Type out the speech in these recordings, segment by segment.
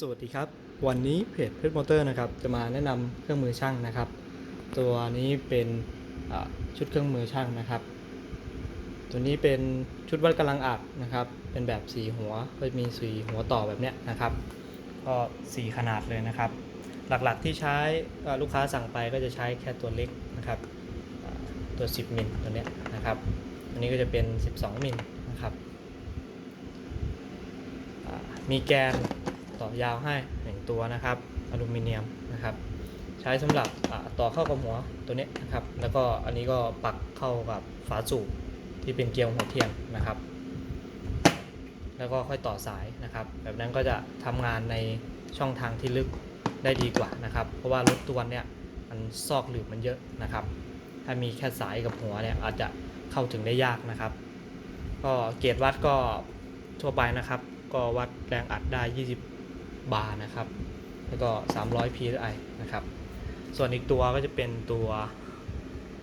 สวัสดีครับ วันนี้เพจเพชรมอเตอร์นะครับจะมาแนะนำเครื่องมือช่างนะครับ ตัวนี้เป็นชุดเครื่องมือช่างนะครับ ตัวนี้เป็นชุดวัดกำลังอัดนะครับ เป็นแบบสีหัวก็มีสีหัวต่อแบบเนี้ยนะครับ ก็สีขนาดเลยนะครับ หลักๆที่ใช้ลูกค้าสั่งไปก็จะใช้แค่ตัวเล็กนะครับตัว 10มิลตัวเนี้ยนะครับอันนี้ก็จะเป็น 12มิลนะครับมีแกน ต่อยาวให้หนึ่งตัวนะครับอลูมิเนียมนะครับ ใช้สำหรับต่อเข้ากับหัวตัวนี้นะครับ แล้วก็อันนี้ก็ปักเข้ากับฝาสูบที่เป็นเกลียวหัวเทียนนะครับ แล้วก็ค่อยต่อสายนะครับ แบบนั้นก็จะทำงานในช่องทางที่ลึกได้ดีกว่านะครับ เพราะว่ารถตัวเนี้ยมันซอกหลืบมันเยอะนะครับ ถ้ามีแค่สายกับหัวเนี่ยอาจจะเข้าถึงได้ยากนะครับ ก็เกรดวัดก็ทั่วไปนะครับ ก็วัดแรงอัดได้ 20 บาร์นะครับ แล้วก็ 300 psi นะครับ ส่วนอีกตัวก็จะเป็นตัว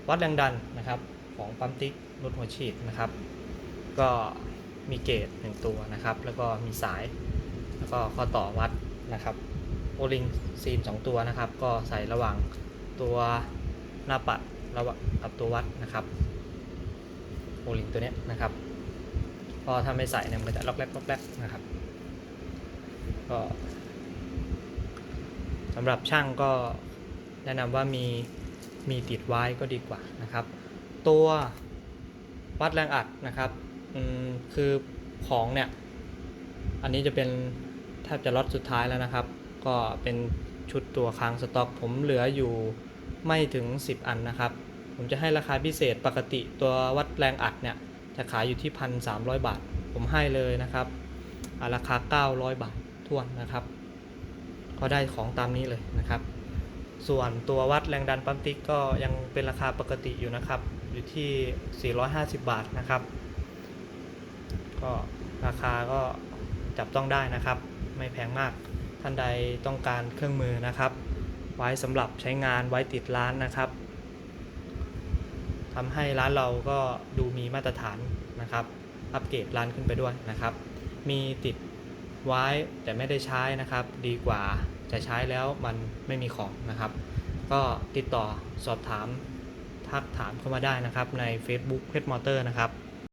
วัดแรงดันนะครับของปั๊มติ๊กรถหัวฉีดนะครับ ก็มีเกจหนึ่งตัวนะครับ แล้วก็มีสาย แล้วก็ข้อต่อวัดนะครับโอลิงซีน2ตัวนะครับ ก็ใส่ระหว่างตัวหน้าปัดระหว่างกับตัววัดนะครับโอลิงตัวนี้นะครับก็ถ้าไม่ใส่เนี่ยมันจะล็อกแรกล็อกแรกนะครับ ก็สำหรับช่างก็แนะนำว่ามีมีติดไว้ก็ดีกว่านะครับ ตัววัดแรงอัดนะครับคือของเนี่ย อันนี้จะเป็นแทบจะล็อตสุดท้ายแล้วนะครับ ก็เป็นชุดตัวค้างสต็อก ผมเหลืออยู่ไม่ถึง 10 อันนะครับ ผมจะให้ราคาพิเศษปกติตัววัดแรงอัดเนี่ยจะขายอยู่ที่ 1,300 บาท ผมให้เลยนะครับอ่าราคา 900 บาท ทวนนะครับ ก็ได้ของตามนี้เลยนะครับ ส่วนตัววัดแรงดันปั๊มติ๊กก็ยังเป็นราคาปกติอยู่นะครับ อยู่ที่ 450 บาทนะครับ ก็ราคาก็จับต้องได้นะครับ ไม่แพงมากท่านใดต้องการเครื่องมือนะครับ ไว้สำหรับใช้งานไว้ติดร้านนะครับทำให้ร้านเราก็ดูมีมาตรฐานนะครับ อัปเกรดร้านขึ้นไปด้วยนะครับ มีติด ไว้แต่ไม่ได้ใช้นะครับ ดีกว่าจะใช้แล้วมันไม่มีของนะครับ ก็ติดต่อสอบถามทักถามเข้ามาได้นะครับใน Facebook เพชรมอเตอร์นะครับ